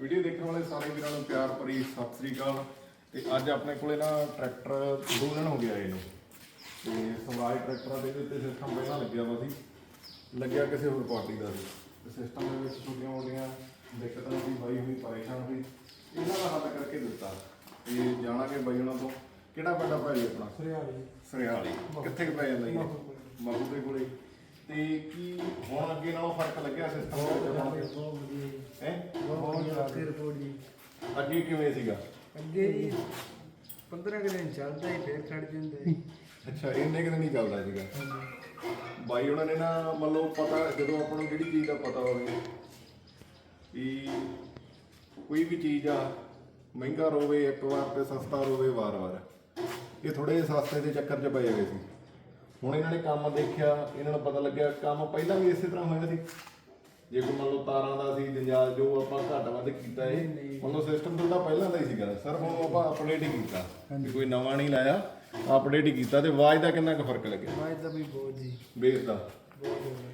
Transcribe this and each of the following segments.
Video ਦੇਖਣ ਵਾਲੇ ਸਾਰੇ ਵੀਰਾਂ ਨੂੰ ਪਿਆਰ ਭਰੀ ਸਤਿ ਸ੍ਰੀ ਅਕਾਲ। ਤੇ ਅੱਜ ਆਪਣੇ ਕੋਲੇ ਨਾ ਟਰੈਕਟਰ ਦੋ ਦਿਨ ਹੋ ਗਿਆ ਇਹਨੂੰ ਤੇ ਸਵਰਾਜ ਟਰੈਕਟਰਾਂ ਦੇ ਉੱਤੇ ਸਿਸਟਮ ਪਹਿਲਾਂ ਲੱਗਿਆ ਵਾ ਸੀ। ਲੱਗਿਆ ਕਿਸੇ ਹੋਰ ਪਾਰਟੀ ਦਾ ਸੀ। ਤੇ ਸਿਸਟਮ ਦੇ ਵਿੱਚ ਛੋਟੀਆਂ ਮੋਟੀਆਂ ਦਿੱਕਤਾਂ ਸੀ ਬਾਈ ਹੋਈ ਪਰੇਸ਼ਾਨ ਹੋਈ। ਇਹਨਾਂ ਦਾ ਹੱਲ ਕਰਕੇ ਦਿੱਤਾ। ਤੇ ਜਾਣਾਂਗੇ ਬਾਈ ਉਹਨਾਂ ਤੋਂ? ਕਿਹੜਾ ਪਿੰਡ ਆ ਭਾਈ ਆਪਣਾ? ਹਰਿਆਲੀ ਸਰਿਆਲੀ। ਕਿੱਥੇ ਕੁ ਪੈ ਜਾਂਦਾ ਜੀ? ਮਹੂ ਦੇ ਕੋਲੇ। ਤੇ ਕੀ ਹੁਣ ਅੱਗੇ ਨਾਲੋਂ ਫ਼ਰਕ ਲੱਗਿਆ ਸਿਸਟਮ ਦੇ? ਬਹੁਤ ਵਧੀਆ ਜੀ। ਹੈ? ਬਹੁਤ ਜ਼ਿਆਦਾ ਰਿਪੋਰਟ ਜੀ। ਅੱਗੇ ਕਿਵੇਂ ਸੀਗਾ? ਅੱਗੇ ਜੀ 15 ਕੁ ਦਿਨ ਚੱਲਦਾ ਹੀ ਫੇਰ ਛੱਡ ਜਾਂਦਾ ਜੀ। ਅੱਛਾ ਇੰਨੇ ਕਿਤੇ ਨਹੀਂ ਚੱਲਦਾ ਸੀਗਾ। ਬਾਈ ਉਹਨਾਂ ਨੇ ਨਾ ਮੰਨ ਲਓ ਪਤਾ ਜਦੋਂ ਆਪਾਂ ਨੂੰ ਜਿਹੜੀ ਚੀਜ਼ ਦਾ ਪਤਾ ਹੋਵੇ ਵੀ ਕੋਈ ਵੀ ਚੀਜ਼ ਆ ਮਹਿੰਗਾ ਰੋਵੇ ਇੱਕ ਵਾਰ ਤੇ ਸਸਤਾ ਰੋਵੇ ਵਾਰ-ਵਾਰ। ਇਹ ਥੋੜੇ ਸਸਤੇ ਦੇ ਚੱਕਰ 'ਚ ਪਏ ਹੋਏ ਸੀ। ਹੁਣ ਇਹਨਾਂ ਨੇ ਕੰਮ ਦੇਖਿਆ ਇਹਨਾਂ ਨੂੰ ਪਤਾ ਲੱਗਿਆ ਕੰਮ ਪਹਿਲਾਂ ਵੀ ਇਸੇ ਤਰ੍ਹਾਂ ਹੋਇਆ ਸੀ। ਜੇ ਕੋਈ ਮੰਨ ਲਓ ਤਾਰਾਂ ਦਾ ਸੀ ਜੰਜਾਲ ਜੋ ਆਪਾਂ ਘੱਟ ਵੱਧ ਕੀਤਾ ਇਹ ਮੰਨ ਲਓ ਸਿਸਟਮ ਤੁਹਾਡਾ ਪਹਿਲਾਂ ਦਾ ਹੀ ਸੀਗਾ। ਸਰ ਹੁਣ ਆਪਾਂ ਅਪਡੇਟ ਹੀ ਕੀਤਾ ਵੀ ਕੋਈ ਨਵਾਂ ਨਹੀਂ ਲਾਇਆ ਅਪਡੇਟ ਹੀ ਕੀਤਾ ਤੇ ਆਵਾਜ਼ ਦਾ ਕਿੰਨਾ ਕੁ ਫ਼ਰਕ ਲੱਗਿਆ? ਆਵਾਜ਼ ਦਾ ਵੀ ਬਹੁਤ ਜੀ। ਬੇਸ ਦਾ।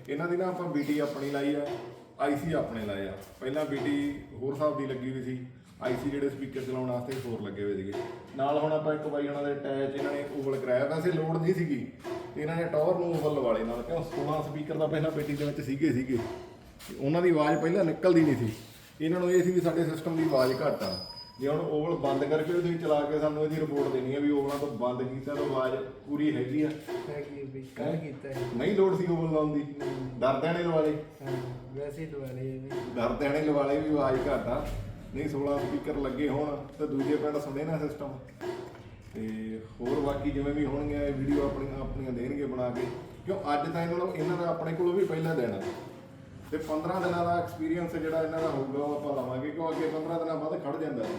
ਇਹਨਾਂ ਦੀ ਨਾ ਆਪਾਂ ਬੀਟੀ ਆਪਣੀ ਲਾਈ ਆ ਆਈਸੀ ਆਪਣੇ ਲਾਏ ਆ। ਪਹਿਲਾਂ ਬੀਟੀ ਹੋਰ ਹਿਸਾਬ ਦੀ ਲੱਗੀ ਹੋਈ ਸੀ। ਆਈਸੀ ਜਿਹੜੇ ਸਪੀਕਰ ਚਲਾਉਣ ਵਾਸਤੇ ਹੋਰ ਲੱਗੇ ਹੋਏ ਸੀਗੇ। ਨਾਲ ਹੁਣ ਆਪਾਂ ਇੱਕ ਬਾਈ ਉਹਨਾਂ ਦੇ ਅਟੈਚ ਇਹਨਾਂ ਨੇ ਓਵਲ ਕਰਾਇਆ। ਵੈਸੇ ਲੋਡ ਨਹੀਂ ਸੀਗੀ। ਇਹਨਾਂ ਨੇ ਟਾਵਰ ਲਵਾ ਲਏ ਨਾਲ ਕਿਉਂ? 16 ਸਪੀਕਰ ਦਾ ਪਹਿਲਾਂ ਬੇਟੀ ਦੇ ਵਿੱਚ ਸੀਗੇ ਸੀਗੇ। ਤੇ ਉਹਨਾਂ ਦੀ ਆਵਾਜ਼ ਪਹਿਲਾਂ ਨਿਕਲਦੀ ਨਹੀਂ ਸੀ। ਇਹਨਾਂ ਨੂੰ ਇਹ ਸੀ ਵੀ ਸਾਡੇ ਸਿਸਟਮ ਦੀ ਆਵਾਜ਼ ਘੱਟ ਆ। ਜੇ ਹੁਣ ਓਵਲ ਬੰਦ ਕਰਕੇ ਤੁਸੀਂ ਚਲਾ ਕੇ ਸਾਨੂੰ ਇਹਦੀ ਰਿਪੋਰਟ ਦੇਣੀ ਹੈ ਵੀ ਓਵਲਾਂ ਤੋਂ ਬੰਦ ਕੀਤਾ ਤਾਂ ਆਵਾਜ਼ ਪੂਰੀ ਹੈਗੀ ਆ। ਹੈ ਕਿ ਵੀ ਕੱਲ ਕੀਤਾ ਹੈ ਨਹੀਂ ਲੋਡ ਸੀ ਓਵਲ ਲਾਉਣ ਦੀ। ਡਰਦਿਆਂ ਨੇ ਲਵਾ ਲਏ ਹਾਂ ਵੈਸੇ ਜੀ ਡਰਦਿਆਂ ਨੇ ਲਵਾ ਲਏ ਵੀ ਆਵਾਜ਼ ਘੱਟ ਆ। ਨਹੀਂ 16 ਸਪੀਕਰ ਲੱਗੇ ਹੋਣ ਤੇ ਦੂਜੇ ਪਿੰਡ ਸੁਣੇ ਨਾ ਸਿਸਟਮ ਹੋਰ ਬਾਕੀ ਜਿਵੇਂ ਵੀ ਹੋਣਗੇ ਇਹ ਵੀਡੀਓ ਆਪਣੀਆਂ ਆਪਣੀਆਂ ਦੇਣਗੇ ਬਣਾ ਕੇ। ਕਿਉਂ ਅੱਜ ਤਾਂ ਇਹਨਾਂ ਨੂੰ ਇਹਨਾਂ ਦਾ ਆਪਣੇ ਕੋਲੋਂ ਵੀ ਪਹਿਲਾਂ ਦੇਣਾ। ਤੇ 15 ਦਿਨਾਂ ਦਾ ਐਕਸਪੀਰੀਅੰਸ ਜਿਹੜਾ ਇਹਨਾਂ ਦਾ ਹੋਊਗਾ, ਉਹ ਆਪਾਂ ਲਵਾਂਗੇ, ਕਿਉਂ ਅੱਗੇ 15 ਦਿਨਾਂ ਬਾਅਦ ਖੜ ਜਾਂਦਾ ਹੈ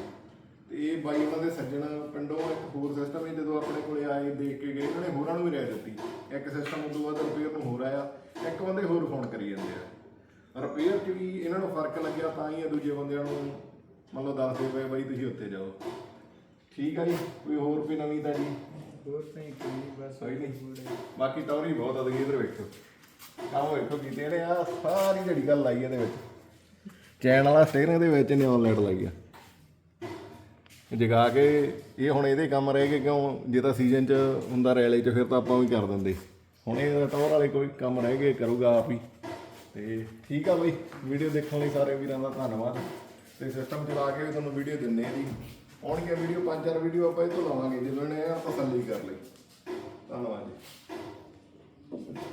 ਤੇ ਇਹ ਬਾਈ ਉਹਨਾਂ ਦੇ ਸੱਜਣ ਪਿੰਡੋਂ ਇੱਕ ਹੋਰ ਸਿਸਟਮ ਹੈ ਜਦੋਂ ਆਪਣੇ ਕੋਲੇ ਆਏ, ਦੇਖ ਕੇ ਗਏ, ਇਹਨਾਂ ਨੇ ਹੋਰਾਂ ਨੂੰ ਵੀ ਰਾਏ ਦਿੱਤੀ। ਇੱਕ ਸਿਸਟਮ ਉਦੋਂ ਬਾਅਦ ਰਿਪੇਅਰ ਨੂੰ ਹੋਰ ਆਇਆ, ਇੱਕ ਬੰਦੇ ਹੋਰ ਫੋਨ ਕਰੀ ਜਾਂਦੇ ਆ। ਰਿਪੇਅਰ 'ਚ ਵੀ ਇਹਨਾਂ ਨੂੰ ਫ਼ਰਕ ਲੱਗਿਆ, ਤਾਂ ਹੀ ਇਹ ਦੂਜੇ ਬੰਦਿਆਂ ਨੂੰ ਮੰਨ ਲਓ ਦੱਸਦੇ ਪਏ, ਬਾਈ ਤੁਸੀਂ ਉੱਥੇ ਜਾਓ। ਠੀਕ ਆ ਜੀ ਕੋਈ ਹੋਰ ਕੋਈ ਨਵੀਂ ਤਾਂ ਜੀ? ਹੋਰ ਤਾਂ ਹੀ ਕੋਈ ਬਸ ਸਹੀ ਨਹੀਂ। ਬਾਕੀ ਟੌਰੀ ਬਹੁਤ ਅਦਗੀ ਇਧਰ ਵੇਖੋ। ਕੰਮ ਵੇਖੋ ਕੀਤੇ ਇਹਨੇ ਆ ਸਾਰੀ ਜਿਹੜੀ ਗੱਲ ਲਾਈ ਇਹਦੇ ਵਿੱਚ। ਚੈਨ ਵਾਲਾ ਸਟੀਅਰਿੰਗ ਦੇ ਵਿੱਚ ਨਿਓਨ ਲਾਈਟ ਲਾਈ ਆ। ਜਗਾ ਕੇ ਇਹ ਹੁਣ ਇਹਦੇ ਕੰਮ ਰਹਿ ਗਏ ਕਿਉਂ? ਜੇ ਤਾਂ ਸੀਜ਼ਨ 'ਚ ਹੁੰਦਾ ਰੈਲੇ 'ਚ ਫਿਰ ਤਾਂ ਆਪਾਂ ਵੀ ਕਰ ਦਿੰਦੇ। ਹੁਣ ਇਹ ਟੌਰ ਵਾਲੇ ਕੋਈ ਕੰਮ ਰਹਿ ਗਏ ਕਰੂਗਾ ਆਪ ਹੀ। ਤੇ ਠੀਕ ਆ ਬਈ ਵੀਡੀਓ ਦੇਖਣ ਲਈ ਸਾਰੇ ਵੀਰਾਂ ਦਾ ਧੰਨਵਾਦ। ਤੇ ਸਿਸਟਮ ਚਲਾ ਕੇ ਵੀ ਤੁਹਾਨੂੰ ਵੀਡੀਓ ਦਿੰਨੇ ਆ ਜੀ। ਆਉਣਗੀਆਂ ਵੀਡੀਓ, ਪੰਜ ਚਾਰ ਵੀਡੀਓ ਆਪਾਂ ਇਹ ਤੋਂ ਲਾਵਾਂਗੇ ਜਿਵੇਂ ਨੇ ਆ ਤਸੱਲੀ ਕਰ ਲਈ। ਧੰਨਵਾਦ ਜੀ।